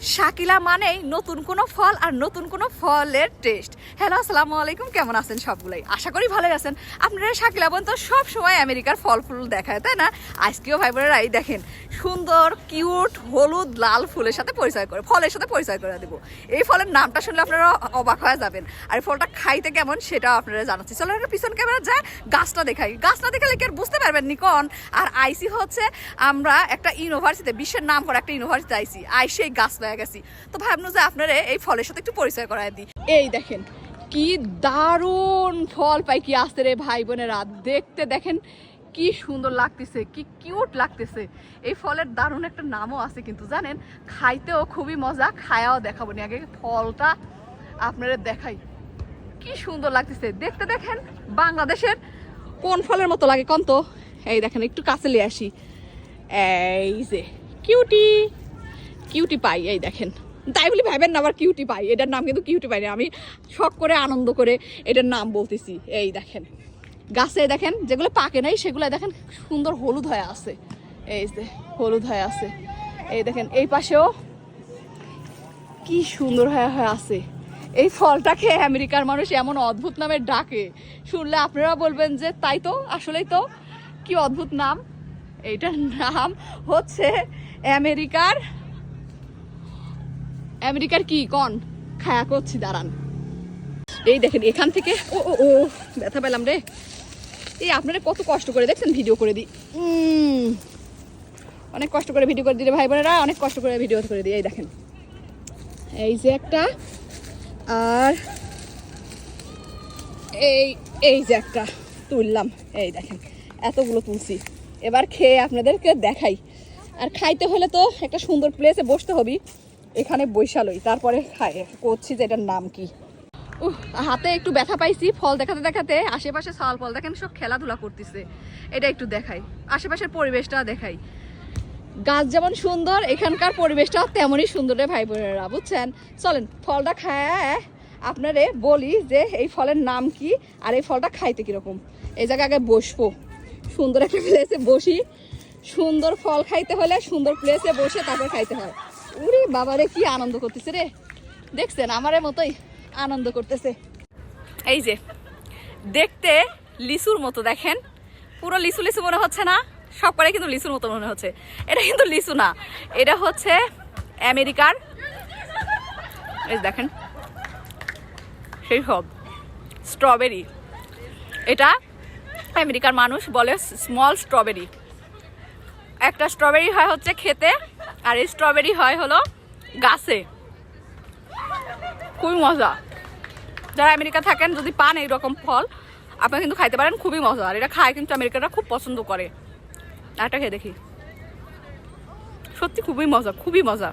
শাকিলা মানেই নতুন কোনো ফল আর নতুন কোনো ফলের টেস্ট হ্যালো আসসালামু আলাইকুম, কেমন আছেন সবগুলাই? আশা করি ভালো আছেন। আপনারা শাকিলা বোন তো সব সময় আমেরিকার ফল ফুল দেখায়, তাই না? আজকেও ভাই বোনেরাই দেখেন, সুন্দর, কিউট, হলুদ, লাল ফুলের সাথে পরিচয় করে, ফলের সাথে পরিচয় করে দেবো। এই ফলের নামটা শুনলে আপনারা অবাক হয়ে যাবেন। আর ফলটা খাইতে কেমন সেটাও আপনারা জানাচ্ছি। চলো একটা পিছন ক্যামেরা যায় গাছটা দেখাই। গাছটা দেখালে কি আর বুঝতে পারবেন নিকন? আর আইসি হচ্ছে আমরা একটা ইউনিভার্সিটিতে বিশ্বের নাম করা একটা ইউনিভার্সিটি আইসি আইসি। এই গাছ পেয়ে গেছি। তো ভাবলো যে আপনারা এই ফলের সাথে একটু পরিচয় করায় দিই। এই দেখেন, কি দারুণ ফল পাই কি আসতে রে ভাই বোনেরা দেখতে দেখেন, কি সুন্দর লাগতেছে, কি কিউট লাগতেছে। এই ফলের দারুণ একটা নামও আছে কিন্তু, জানেন? খাইতেও খুবই মজা, খায়াও দেখাবো নি। আগে ফলটা আপনারা দেখাই। কি সুন্দর লাগতেছে। দেখতে দেখেন, বাংলাদেশের কোন ফলের মতো লাগে কোন তো? এই দেখেন, একটু কাছে নিয়ে আসি। এই যে কিউটি কিউটি পাই এই দেখেন। তাই বলি ভাবেন না, আবার কিউটি পাই এটার নাম কিন্তু কিউটি পাই না। আমি শখ করে, আনন্দ করে এটার নাম বলতেছি। এই দেখেন। গাছে দেখেন, যেগুলো পাকে নাই, সেগুলো দেখেন সুন্দর হলুদ হয়ে আছে। এই যে, হলুদ হয়ে আছে। এই দেখেন, এই পাশেও কি সুন্দর হয়ে হয়ে আছে। এই ফলটাকে আমেরিকার মানুষ এমন অদ্ভুত নামে ডাকে। শুনলে আপনারা বলবেন যে, তাই তো, আসলেই তো। কি অদ্ভুত নাম। এইটার নাম হচ্ছে আমেরিকার আমেরিকার কি, কন? খায়া করছি, দাঁড়ান। এই দেখেন, এখান থেকে ও ও ও, ব্যথা পেলাম রে। এই আপনারা কত কষ্ট করে, দেখছেন? ভিডিও করে দিই। অনেক কষ্ট করে ভিডিও করে দিলে ভাই বোনেরা অনেক কষ্ট করে ভিডিও করে দিই। এই দেখেন। এই যে একটা, আর এই এই যে একটা তুললাম। এই দেখেন, এতগুলো তুলছি। এবার খেয়ে আপনাদেরকে দেখাই। আর খাইতে হলে তো একটা সুন্দর প্লেসে বসতে হবে এখানে বৈশালই, তারপরে খাই, করছি যে এটার নাম কি। হাতে একটু ব্যথা পাইছি, ফল দেখাতে দেখাতে, আশেপাশে সাল ফল, দেখেন সব খেলাধুলা করতেছে। এটা একটু দেখাই, আশেপাশের পরিবেশটা দেখাই। গাছ যেমন সুন্দর, এখানকার পরিবেশটাও তেমনই সুন্দর রে ভাই বোনেরা, বুঝছেন? চলেন, ফলটা খায়, আপনারে বলি যে এই ফলের নাম কি আর এই ফলটা খাইতে কীরকম। এই জায়গায় আগে বসবো। সুন্দর একটা প্লেসে বসি। সুন্দর ফল খাইতে হলে সুন্দর প্লেসে বসে তারপর খাইতে হয়। উরে বাবারে, কি আনন্দ করতেছে রে। দেখছেন আমারের মতোই আনন্দ করতেছে। এই যে, দেখতে লিচুর মতো, দেখেন। পুরো লিচু লিচু মনে হচ্ছে না সব করে কিন্তু লিচুর মতো মনে হচ্ছে। এটা কিন্তু লিচু না, এটা হচ্ছে আমেরিকার। এই দেখেন, সেই সব, স্ট্রবেরি। এটা আমেরিকার মানুষ বলে স্মল স্ট্রবেরি একটা স্ট্রবেরি হয় হচ্ছে খেতে আর স্ট্রবেরি হয় হলো গাছে। খুবই মজা। যারা আমেরিকা থাকেন, যদি পান এইরকম ফল, আপনারা কিন্তু খাইতে পারেন, খুবই মজা। আর এটা খায় কিন্তু আমেরিকারা খুব পছন্দ করে। আরেকটা খেয়ে দেখি। সত্যি খুবই মজা খুবই মজা।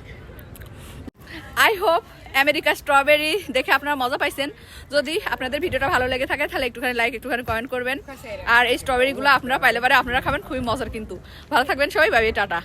আই হোপ আমেরিকা স্ট্রবেরি দেখে আপনারা মজা পাইছেন। যদি আপনাদের ভিডিওটা ভালো লেগে থাকে, তাহলে একটুখানি লাইক একটুখানি কমেন্ট করবেন। আর এই স্ট্রবেরিগুলো আপনারা পাইলে পারে আপনারা খাবেন, খুবই মজার কিন্তু। ভালো থাকবেন সবাই ভাবি টাটা।